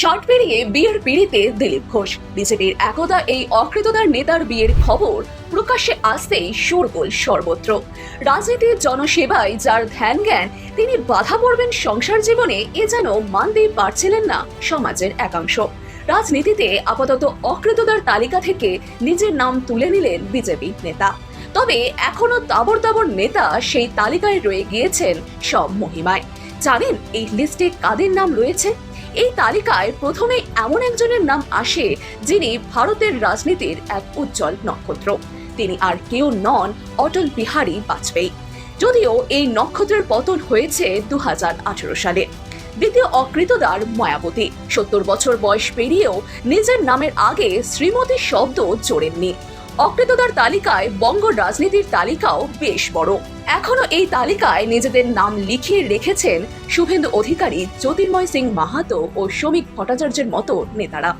ষাট পেরিয়ে বিয়ের পিড়িতে দিলীপ ঘোষ। বিজেপির একদা এই অকৃতদার নেতার বিয়ের খবর প্রকাশ্যে আসতেই শোরগোল সর্বত্র। রাজনীতির জনসেবায় যার ধ্যান জ্ঞান, তিনি বাধা পড়বেন সংসার জীবনে, এ যেন মানতেই পারছিলেন না সমাজের একাংশ। রাজনীতিতে আপাতত অকৃতদার তালিকা থেকে নিজের নাম তুলে নিলেন বিজেপি নেতা। তবে এখনও তাবর তাবর নেতা সেই তালিকায় রয়ে গিয়েছেন সব মহিমায়। জানেন, এই লিস্টে কাদের নাম রয়েছে? এই তালিকায় প্রথমে এমন একজনের নাম আসে যিনি ভারতের রাজনীতির এক উজ্জ্বল নক্ষত্র। তিনি আর কেউ নন অটল বিহারী বাজপেয়ী। যদিও এই নক্ষত্রের পতন হয়েছে দু হাজার আঠেরো সালে। দ্বিতীয় অকৃতদার মায়াবতী। সত্তর বছর বয়স পেরিয়েও নিজের নামের আগে শ্রীমতী শব্দ জোড়েননি অকৃতদার তালিকায় বঙ্গ রাজনীতির তালিকাও বেশ বড়। এখনও এই তালিকায় নিজেদের নাম লিখিয়ে রেখেছেন শুভেন্দু অধিকারী, জ্যোতির্ময় সিং মাহাতো ও শ্রমিক ভট্টাচার্যের মতো নেতারা।